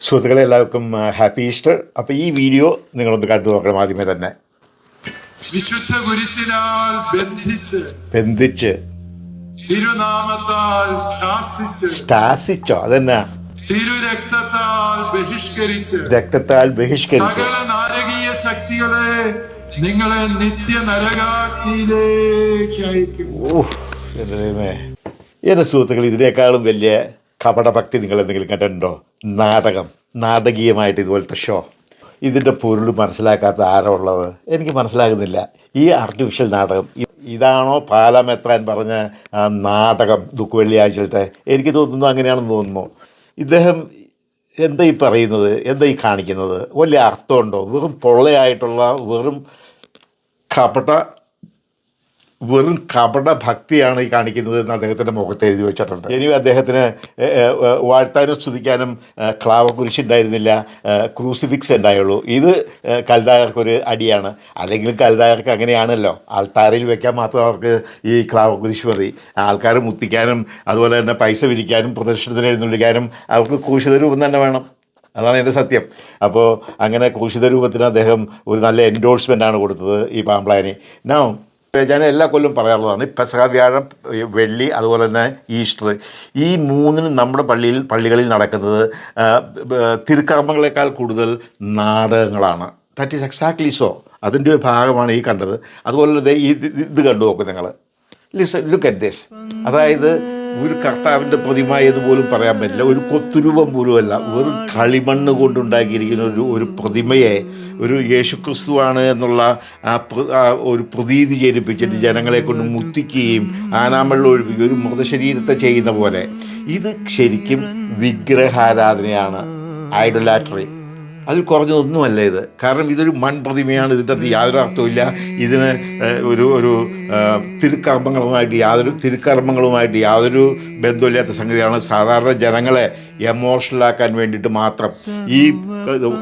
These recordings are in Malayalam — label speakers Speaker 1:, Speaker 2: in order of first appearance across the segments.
Speaker 1: സുഹൃത്തുക്കളെ എല്ലാവർക്കും ഹാപ്പി ഈസ്റ്റർ. അപ്പോൾ ഈ വീഡിയോ നിങ്ങളൊന്ന് കണ്ടു നോക്കണം ആദ്യമേ തന്നെ.
Speaker 2: വിശുദ്ധ കുരിശിനാൽ ബന്ധിച്ച്
Speaker 1: ബന്ധിച്ച്.
Speaker 2: തിരുനാമത്താൽ ശാസിച്ച്
Speaker 1: സ്റ്റാസിച്ചോ അതെന്നാ?
Speaker 2: തിരുരക്തത്താൽ ബഹിഷ്കരിച്ച്
Speaker 1: രക്തത്താൽ ബഹിഷ്കരിച്ചു.
Speaker 2: സകല നാരകീയ ശക്തികളെ നിങ്ങളെ നിത്യ നരകാഗ്നിയിലേക്ക് അയക്കും
Speaker 1: ഓ എന്റെ സുഹൃത്തുക്കൾ ഇതിനേക്കാളും വലിയ കപടഭക്തി നിങ്ങൾ എന്തെങ്കിലും കണ്ടിട്ടുണ്ടോ നാടകം. നാടകീയമായിട്ട് ഇതുപോലത്തെ ഷോ ഇതിന്റെ പൊരുൾ മനസ്സിലാക്കാത്ത ആരോ ഉള്ളത്? എനിക്ക് മനസ്സിലാകുന്നില്ല. ഈ ആർട്ടിഫിഷ്യൽ നാടകം ഇതാണോ പാലമെത്താൻ പറഞ്ഞ നാടകം ദുഃഖ വെള്ളിയാഴ്ചത്തെ എനിക്ക് തോന്നുന്നു അങ്ങനെയാണെന്ന് തോന്നുന്നു. ഇദ്ദേഹം എന്താ ഈ പറയുന്നത്? എന്താ ഈ കാണിക്കുന്നത്? വലിയ അർത്ഥമുണ്ടോ? വെറും പൊള്ളയായിട്ടുള്ള വെറും കപട വെറും കപട ഭക്തിയാണ് ഈ കാണിക്കുന്നത് എന്ന് അദ്ദേഹത്തിന്റെ മുഖത്ത് എഴുതി വെച്ചിട്ടുണ്ട്. ഇനി അദ്ദേഹത്തിന് വാഴ്ത്താനും സ്തുതിക്കാനും ഏ, ക്ലാവ കുരിശുണ്ടായിരുന്നില്ല ഏ, ക്രൂസിഫിക്സ് ഉണ്ടായുള്ളൂ. ഇത് കൽദായർക്കൊരു അടിയാണ്. അല്ലെങ്കിൽ കൽദായർക്ക് അങ്ങനെയാണല്ലോ. ആൾത്താരയിൽ വെക്കാൻ മാത്രം അവർക്ക് ഈ ക്ലാവ കുരിശ് മതി. ആൾക്കാർ മുത്തിക്കാനും അതുപോലെ തന്നെ പൈസ വിരിക്കാനും പ്രദർശനത്തിന് എഴുന്നള്ളിക്കാനും അവർക്ക് കൂശിത രൂപം തന്നെ വേണം. അതാണ് എന്റെ സത്യം. അപ്പോൾ അങ്ങനെ കൂശിത രൂപത്തിന് അദ്ദേഹം ഒരു നല്ല എൻഡോഴ്സ്മെന്റ് ആണ് കൊടുത്തത് ഈ പാമ്പ്ലാനി നോ ഞാൻ എല്ലാ കൊല്ലവും പറയാറുള്ളതാണ് പെസഹ വ്യാഴം വെള്ളി അതുപോലെ തന്നെ ഈസ്റ്റർ. ഈ മൂന്നിനും നമ്മുടെ പള്ളിയിൽ പള്ളികളിൽ നടക്കുന്നത് തിരുക്കർമ്മങ്ങളെക്കാൾ കൂടുതൽ നാടകങ്ങളാണ്. ദാറ്റ് ഈസ് എക്സാക്ട്ലി സോ അതിന്റെ ഒരു ഭാഗമാണ് ഈ കണ്ടത്. അതുപോലെ ഇത് ഇത് കണ്ടു നോക്കും നിങ്ങൾ ലിസ് ലുക്ക് അറ്റ് ദിസ് അതായത് ഒരു കർത്താവിന്റെ പ്രതിമ പോലും പറയാൻ പറ്റില്ല. ഒരു കൊത്തുരൂപം പോലുമല്ല വെറും കളിമണ്ണ് കൊണ്ടുണ്ടാക്കിയിരിക്കുന്ന ഒരു ഒരു പ്രതിമയെ ഒരു യേശുക്രിസ്തുവാണ് എന്നുള്ള ആ ഒരു പ്രതീതി ജനിപ്പിച്ചിട്ട് ജനങ്ങളെ കൊണ്ട് മുത്തിക്കുകയും ആനാമ്പള്ളം ഒഴിപ്പിക്കുകയും ഒരു മൃതശരീരത്തെ ചെയ്യുന്ന പോലെ. ഇത് ശരിക്കും വിഗ്രഹാരാധനയാണ്. ഐഡലാട്രി അതിൽ കുറഞ്ഞതൊന്നുമല്ല ഇത്. കാരണം ഇതൊരു മൺപ്രതിമയാണ് ഇതിന്റെ അകത്ത് യാതൊരു അർത്ഥമില്ല ഇതിന് ഒരു ഒരു തിരുക്കർമ്മങ്ങളുമായിട്ട് യാതൊരു തിരുക്കർമ്മങ്ങളുമായിട്ട് യാതൊരു ബന്ധമില്ലാത്ത സംഗതിയാണ്. സാധാരണ ജനങ്ങളെ എമോഷണലാക്കാൻ വേണ്ടിയിട്ട് മാത്രം ഈ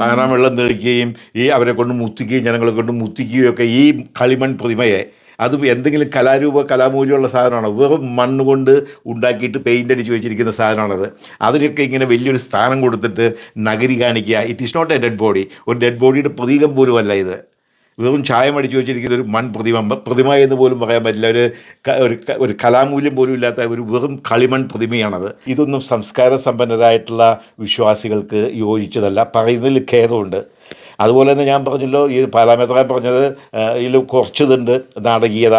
Speaker 1: ആനാവെള്ളം തെളിക്കുകയും ഈ അവരെ കൊണ്ട് മുത്തിക്കുകയും ജനങ്ങളെ കൊണ്ട് മുത്തിക്കുകയും ഒക്കെ ഈ കളിമൺ പ്രതിമയെ അത് എന്തെങ്കിലും കലാരൂപ കലാമൂല്യമുള്ള സാധനമാണ്? വെറും മണ്ണ് കൊണ്ട് ഉണ്ടാക്കിയിട്ട് പെയിന്റ് അടിച്ച് വെച്ചിരിക്കുന്ന സാധനമാണത്. അതിനൊക്കെ ഇങ്ങനെ വലിയൊരു സ്ഥാനം കൊടുത്തിട്ട് നഗരി കാണിക്കുക. It is not a dead body ഒരു ഡെഡ് ബോഡിയുടെ പ്രതീകം പോലുമല്ല ഇത്. വെറും ചായം അടിച്ചു വെച്ചിരിക്കുന്ന ഒരു മൺ പ്രതിമ പ്രതിമ എന്ന് പോലും പറയാൻ പറ്റില്ല. ഒരു ഒരു ഒരു കലാമൂല്യം പോലും ഇല്ലാത്ത ഒരു വെറും കളിമൺ പ്രതിമയാണത്. ഇതൊന്നും സംസ്കാര സമ്പന്നരായിട്ടുള്ള വിശ്വാസികൾക്ക് യോജിച്ചതല്ല. പറയുന്നതിൽ ഖേദമുണ്ട്. അതുപോലെ തന്നെ ഞാൻ പറഞ്ഞല്ലോ ഈ പാലാമേത്രാൻ പറഞ്ഞത് ഇതിൽ കുറച്ചതുണ്ട് നാടകീയത.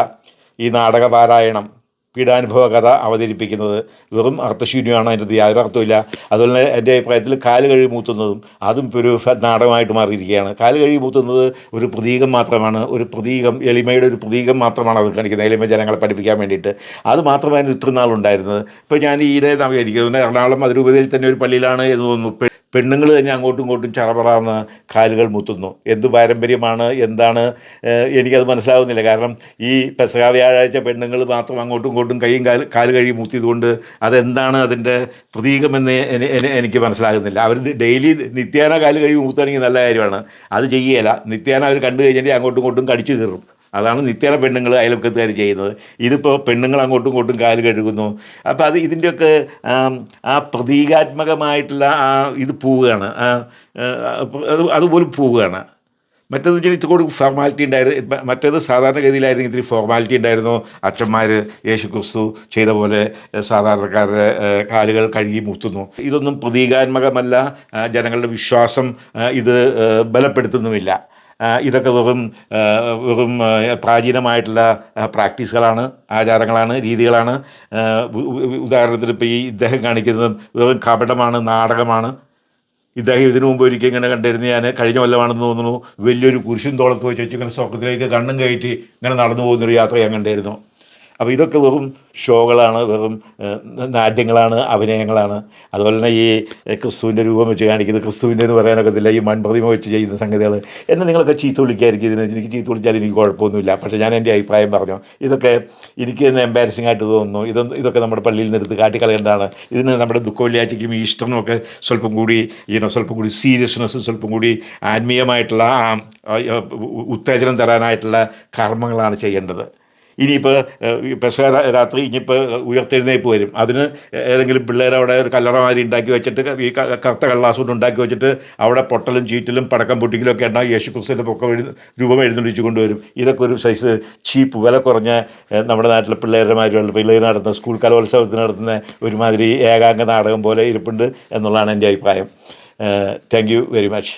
Speaker 1: ഈ നാടക പാരായണം പീഡാനുഭവ കഥ അവതരിപ്പിക്കുന്നത് വെറും അർത്ഥശൂന്യമാണ് അതിന്റെ യാതൊരു അർത്ഥമില്ല അതുപോലെ തന്നെ എന്റെ അഭിപ്രായത്തിൽ കാൽ കഴുകി മൂത്തുന്നതും അതും ഒരു നാടകമായിട്ട് മാറിയിരിക്കുകയാണ്. കാൽ കഴുകി മൂത്തുന്നത് ഒരു പ്രതീകം മാത്രമാണ് ഒരു പ്രതീകം എളിമയുടെ ഒരു പ്രതീകം മാത്രമാണ് അത് കാണിക്കുന്നത്. എളിമ ജനങ്ങളെ പഠിപ്പിക്കാൻ വേണ്ടിയിട്ട്. അത് മാത്രമായിരുന്നു ഇത്ര നാളുണ്ടായിരുന്നത്. ഇപ്പോൾ ഞാൻ ഈയിടെ വിചാരിക്കുന്നത് എറണാകുളം അതിരൂപതയിൽ തന്നെ ഒരു പള്ളിയിലാണ് എന്ന് തോന്നുന്നു. പെണ്ണുങ്ങൾ തന്നെ അങ്ങോട്ടും ഇങ്ങോട്ടും ചറപറാന്ന് കാലുകൾ മുത്തുന്നു. എന്ത് പാരമ്പര്യമാണ്? എന്താണ്? എനിക്കത് മനസ്സിലാവുന്നില്ല. കാരണം ഈ പെസക വ്യാഴാഴ്ച പെണ്ണുങ്ങൾ മാത്രം അങ്ങോട്ടും ഇങ്ങോട്ടും കൈയും കാൽ കാൽ കഴുകി മുത്തിയതുകൊണ്ട് അതെന്താണ് അതിന്റെ പ്രതീകമെന്ന് എനി- എനി- എനിക്ക് മനസ്സിലാകുന്നില്ല. അവർ ഡെയിലി നിത്യാന കാൽ കഴുകി മുത്തുകയാണെങ്കിൽ നല്ല കാര്യമാണ്. അത് ചെയ്യുകയില്ല നിത്യാന അവർ കണ്ടു കഴിഞ്ഞിട്ട് അങ്ങോട്ടും ഇങ്ങോട്ടും കടിച്ചു കീറും. അതാണ് നിത്യേന പെണ്ണുങ്ങൾ അയൽവക്കത്തുകാർ ചെയ്യുന്നത്. ഇതിപ്പോൾ പെണ്ണുങ്ങൾ അങ്ങോട്ടും ഇങ്ങോട്ടും കാൽ കഴുകുന്നു. അപ്പോൾ അത് ഇതിന്റെയൊക്കെ ആ പ്രതീകാത്മകമായിട്ടുള്ള ആ ഇത് പോവുകയാണ്. അതുപോലും പോവുകയാണ്. മറ്റേത് വെച്ചാൽ ഇത്തിരി കൂടി ഫോർമാലിറ്റി ഉണ്ടായിരുന്നു. മറ്റേത് സാധാരണഗതിയിലായിരുന്നു. ഇത്തിരി ഫോർമാലിറ്റി ഉണ്ടായിരുന്നു. അച്ഛന്മാർ യേശു ക്രിസ്തു ചെയ്ത പോലെ സാധാരണക്കാരുടെ കാലുകൾ കഴുകി മുത്തുന്നു. ഇതൊന്നും പ്രതീകാത്മകമല്ല. ജനങ്ങളുടെ വിശ്വാസം ഇത് ബലപ്പെടുത്തുന്നുമില്ല. ഇതൊക്കെ വെറും വെറും പ്രാചീനമായിട്ടുള്ള പ്രാക്ടീസുകളാണ് ആചാരങ്ങളാണ് രീതികളാണ്. ഉദാഹരണത്തിന് ഇപ്പോൾ ഈ ഇദ്ദേഹം കാണിക്കുന്നത് വെറും കപടമാണ് നാടകമാണ്. ഇദ്ദേഹം ഇതിനു മുമ്പ് ഒരിക്കൽ ഇങ്ങനെ കണ്ടിരുന്ന ഞാൻ കഴിഞ്ഞ കൊല്ലമാണെന്ന് തോന്നുന്നു വലിയൊരു കുരിശും തോളത്ത് വെച്ച് വെച്ച് ഇങ്ങനെ സ്വർഗത്തിലേക്ക് കണ്ണും കയറ്റി ഇങ്ങനെ നടന്നു പോകുന്നൊരു യാത്ര ഞാൻ കണ്ടിരുന്നു അപ്പോൾ ഇതൊക്കെ വെറും ഷോകളാണ് വെറും നാട്യങ്ങളാണ് അഭിനയങ്ങളാണ്. അതുപോലെ തന്നെ ഈ ക്രിസ്തുവിന്റെ രൂപം വെച്ച് കാണിക്കുന്നത് ക്രിസ്തുവിന്റെ എന്ന് പറയാനൊക്കത്തില്ല ഈ മൺപ്രതിമ വെച്ച് ചെയ്യുന്ന സംഗതികൾ എന്നെ നിങ്ങളൊക്കെ ചീത്ത വിളിക്കായിരിക്കും ഇതിന്. എനിക്ക് ചീത്ത വിളിച്ചാൽ എനിക്ക് കുഴപ്പമൊന്നുമില്ല. പക്ഷേ ഞാൻ എന്റെ അഭിപ്രായം പറഞ്ഞു. ഇതൊക്കെ എനിക്ക് തന്നെ എംബാരസിംഗ് ആയിട്ട് തോന്നുന്നു. ഇതൊന്നും ഇതൊക്കെ നമ്മുടെ പള്ളിയിൽ നിന്ന് എടുത്ത് കാട്ടിക്കളയേണ്ടതാണ്. ഇതിന് നമ്മുടെ ദുഃഖ വെള്ളിയാഴ്ചയ്ക്കും ഈസ്റ്ററിനും ഒക്കെ സ്വല്പം കൂടി ഇങ്ങനെ സ്വല്പം കൂടി സീരിയസ്നെസ് സ്വല്പം കൂടി ആത്മീയമായിട്ടുള്ള ഉത്തേജനം തരാനായിട്ടുള്ള കർമ്മങ്ങളാണ് ചെയ്യേണ്ടത്. ഇനിയിപ്പോൾ പെസഹ രാ- രാത്രി ഇനിയിപ്പോൾ ഉയർത്തെഴുന്നേപ്പ് വരും അതിന് ഏതെങ്കിലും പിള്ളേർ അവിടെ ഒരു കല്ലറമാരി ഉണ്ടാക്കി വെച്ചിട്ട് ഈ കറുത്ത കള്ളാസ് കൊണ്ട് ഉണ്ടാക്കി വെച്ചിട്ട് അവിടെ പൊട്ടലും ചീറ്റലും പടക്കം പൊട്ടിക്കലും ഒക്കെ ഉണ്ടാകും യേശു ക്രിസ്തുവിന്റെ പൊക്കം എഴുതി രൂപം എഴുന്നള്ളിച്ചു കൊണ്ടുവരും. ഇതൊക്കെ ഒരു സൈസ് ചീപ്പ് വില കുറഞ്ഞ നമ്മുടെ നാട്ടിലെ പിള്ളേരുമാരുള്ള പിള്ളേർ നടത്തുന്ന സ്കൂൾ കലോത്സവത്തിന് നടത്തുന്ന ഒരുമാതിരി ഏകാംഗ നാടകം പോലെ ഇരിപ്പുണ്ട് എന്നുള്ളതാണ് എന്റെ അഭിപ്രായം. Thank you very much